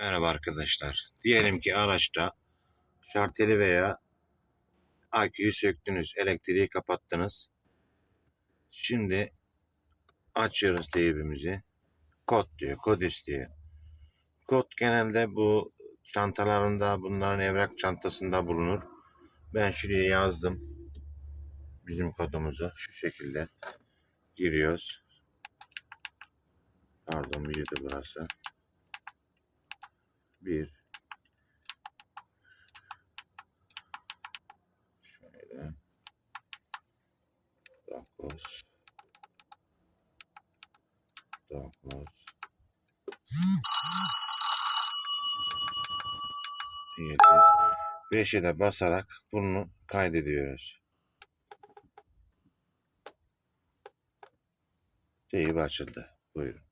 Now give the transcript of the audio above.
Merhaba arkadaşlar. Diyelim ki araçta şarteli veya aküyü söktünüz, elektriği kapattınız. Şimdi açıyoruz teybimizi. Kod diyor, kod istiyor. Kod genelde bu çantalarında, bunların evrak çantasında bulunur. Ben şuraya yazdım. Bizim kodumuzu şu şekilde giriyoruz. Pardon büyüdü burası. Bir. Şöyle. Dokuz. Dokuz. Yedi. Beşe de basarak bunu kaydediyoruz. Teyip açıldı. Buyurun.